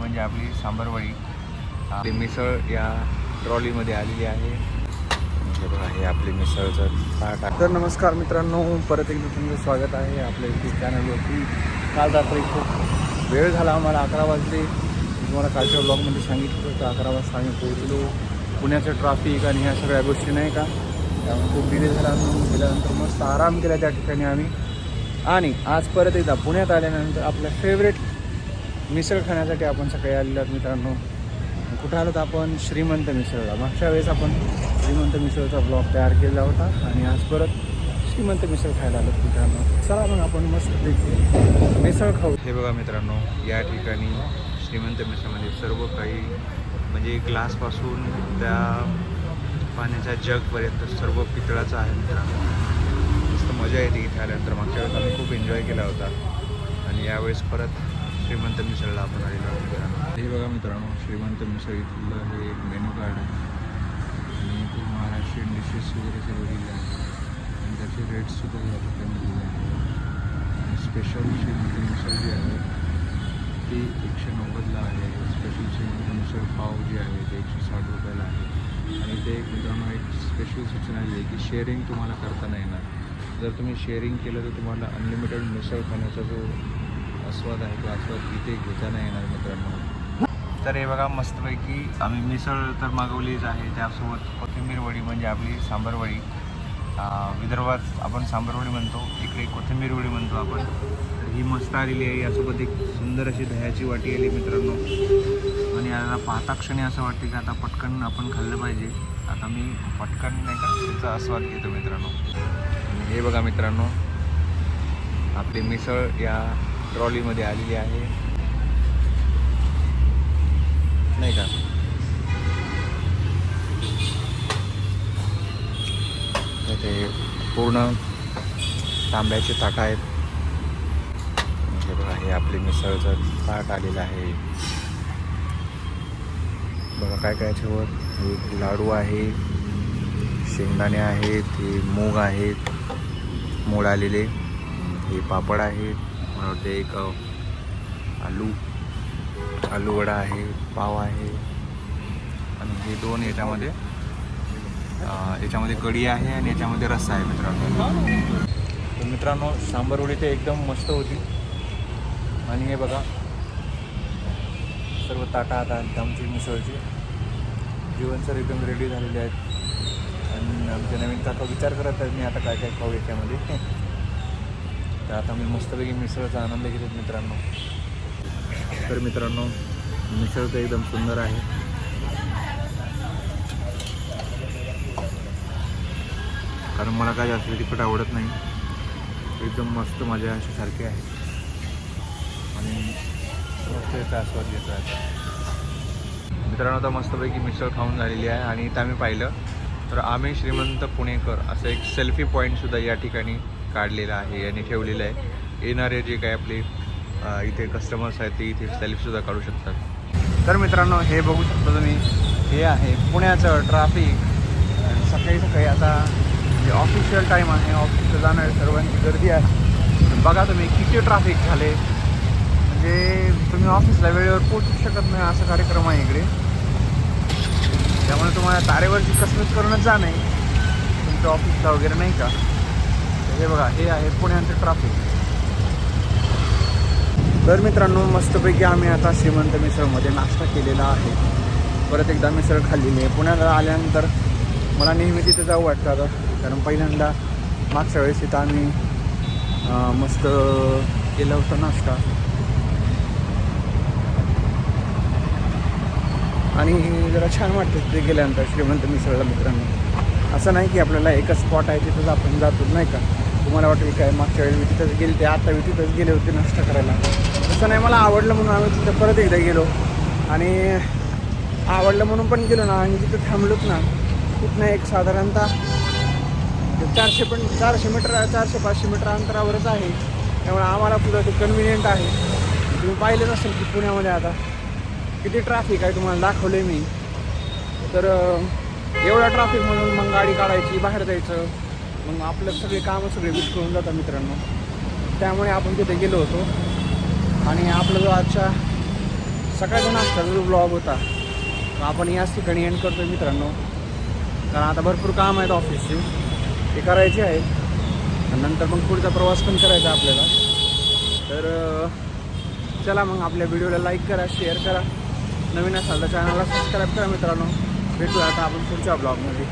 म्हणजे आपली सांबरवळी आपली मिसळ या ट्रॉलीमध्ये आलेली आहे. हे बघा हे आपली मिसळचं ताट तर नमस्कार मित्रांनो परत एकदा तुमचं स्वागत आहे आपल्या युट्यूब चॅनलवरती काल रात्री खूप वेळ झाला आम्हाला अकरा वाजले. तुम्हाला कालच्या ब्लॉगमध्ये सांगितलं होतं अकरा वाजता आम्ही पोहोचलो पुण्याचं ट्रॅफिक आणि ह्या सगळ्या गोष्टी नाही का? त्यामुळे खूप डिले झाला म्हणून गेल्यानंतर मस्त आराम केला त्या ठिकाणी आम्ही. आणि आज परत एकदा पुण्यात आल्यानंतर आपल्या फेवरेट मिसळ खाण्यासाठी आपण सकाळी आलेलो आहोत मित्रांनो. कुठं आलो तर आपण? श्रीमंत मिसळला. मागच्या वेळेस आपण श्रीमंत मिसळचा ब्लॉग तयार केला होता आणि आज परत श्रीमंत मिसळ खायला आलो मित्रांनो. चला मग आपण मस्त मिसळ खाऊ. हे बघा मित्रांनो या ठिकाणी श्रीमंत मिसळमध्ये सर्व काही म्हणजे ग्लासपासून त्या पाण्याच्या जगपर्यंत सर्व पितळाचं आहे मित्रांनो. मस्त मजा येते इथे आल्यानंतर. मागच्या वेळेस आम्ही खूप एन्जॉय केला होता. आणि यावेळेस परत श्रीमंत मिसळला आपण आलेलो आहोत. हे बघा मित्रांनो श्रीमंत मिसळ इथलं हे एक मेनू कार्ड आहे. आणि ते महाराष्ट्रीयन डिशेस वगैरे सर्व दिले आहेत आणि त्याचे रेट्ससुद्धा या ठिकाणी दिले आहेत. आणि स्पेशल श्रीमंत मिसळ जी आहे ती एकशे नव्वदला आहे. स्पेशल श्रीमंत मिसळ पाव जी आहे ते एकशे साठ रुपयाला आहे. आणि ते एक मित्रांनो एक स्पेशल सूचना दिली आहे की शेअरिंग तुम्हाला करता नाही येणार. जर तुम्ही शेअरिंग केलं तर तुम्हाला अनलिमिटेड मिसळ खाण्याचा जो आस्वाद आहे तो आस्वाद इथे घेता नाही येणार मित्रांनो. तर हे बघा मस्तपैकी आम्ही मिसळ तर मागवलीच आहे त्यासोबत कोथिंबीर वडी म्हणजे आपली सांबरवडी विदर्भात आपण सांबरवडी म्हणतो इकडे कोथिंबीर वडी म्हणतो आपण. तर ही मस्त आलेली आहे यासोबत एक सुंदर अशी दह्याची वाटी आली मित्रांनो. आणि याला पाहता क्षणी असं वाटते की आता पटकन आपण खाल्लं पाहिजे. आता मी पटकन नाही का त्याचा आस्वाद घेतो मित्रांनो. आणि हे बघा मित्रांनो आपली मिसळ या ट्रॉलीमध्ये आलेली आहे. नाही का? ते पूर्ण तांब्याचे ताट आहेत. हे बघा हे आपले मिसळचं ताट आलेलं आहे. बघा काय काय याच्यावर? हे लाडू आहे शेंगदाणे आहेत हे मूग आहेत मोड आलेले. हे पापड आहेत. मला वाटते एक आलू आलू वडा आहे पाव आहे. आणि हे दोन याच्यामध्ये याच्यामध्ये कढी आहे आणि याच्यामध्ये रस्सा आहे मित्रांनो. तर मित्रांनो सांबार वडी ते एकदम मस्त होती. आणि हे बघा सर्व ताटा आता आहेत आमची मिसळची. जेवण सर एकदम रेडी झालेले आहेत. आणि आमचे नवीन काका विचार करत आहेत मी आता काय काय खाऊ याच्यामध्ये. तर आता मी मस्तपैकी मिसळचा आनंद घेतो मित्रांनो. तर मित्रांनो मिसळ तर एकदम सुंदर आहे. कारण मला काय जास्त तिखट आवडत नाही. एकदम मस्त माझ्या अशी सारखी आहे. आणि मस्त याचा आस्वाद घेतो आहे मित्रांनो आता मस्तपैकी मिसळ खाऊन झालेली आहे आणि इथं आम्ही पाहिलं तर आम्ही श्रीमंत पुणेकर असं एक सेल्फी पॉईंटसुद्धा या ठिकाणी काढलेला आहे आणि ठेवलेलं आहे. येणारे जे काही आपले इथे कस्टमर्स आहेत ते इथे सेल्फीसुद्धा काढू शकतात. तर मित्रांनो हे बघू शकता तुम्ही हे आहे पुण्याचं ट्राफिक सकाळी सकाळी आता जे ऑफिशियल टाईम आहे ऑफिसला जाणारे सर्वांची गर्दी आहे. बघा तुम्ही किती ट्राफिक झाले. म्हणजे तुम्ही ऑफिसला वेळेवर पोचू शकत नाही असा कार्यक्रम आहे इकडे. त्यामुळे तुम्हाला तारेवरची कसरत करूनच जा नाही तुमच्या ऑफिसला वगैरे नाही का? हे बघा हे आहे पुण्याचं ट्राफिक तर मित्रांनो मस्तपैकी आम्ही आता श्रीमंत मिसळमध्ये नाश्ता केलेला आहे. परत एकदा मिसळ खाल्लेली आहे पुण्याला आल्यानंतर मला नेहमी तिथे जाऊ वाटतं आता. कारण पहिल्यांदा मागच्या वेळेस तिथं आम्ही मस्त केलं होतं नाश्ता. आणि जरा छान वाटतं तिथे गेल्यानंतर श्रीमंत मिसळला मित्रांनो. असं नाही की आपल्याला एकच स्पॉट आहे तिथंच आपण जातो नाही का? तुम्हाला वाटेल काय मागच्या वेळी मी तिथंच गेले ते आता मी तिथंच गेले होते नाश्ता करायला. तसं नाही मला आवडलं म्हणून आम्ही तिथं परत एकदा गेलो. आणि आवडलं म्हणून पण गेलो ना आणि तिथं थांबलोच ना तिथनं एक साधारणतः चारशे पण चारशे मीटर चारशे पाचशे मीटर अंतरावरच आहे. त्यामुळे आम्हाला पुढं ते कन्व्हिनियंट आहे. तुम्ही पाहिलं असेल की पुण्यामध्ये आता किती ट्रॅफिक आहे तुम्हाला दाखवले मी. तर एवढा ट्रॅफिक म्हणून मग गाडी काढायची बाहेर जायचं. मग आपलं सगळे कामं सगळे विस्कळून जातात मित्रांनो. त्यामुळे आपण तिथे गेलो होतो. आणि आपला जो आजच्या सकाळचा नाश्ता जो ब्लॉग होता आपण याच ठिकाणी एंड करतो मित्रांनो. कारण आता भरपूर काम आहेत ऑफिसचे ते करायचे आहेत. नंतर मग पुढचा प्रवास पण करायचा आपल्याला. तर चला मग आपल्या व्हिडिओला लाईक करा शेअर करा. नवीन असाल तर चॅनलला सबस्क्राईब करा मित्रांनो. भेटूया आता आपण पुढच्या ब्लॉगमध्ये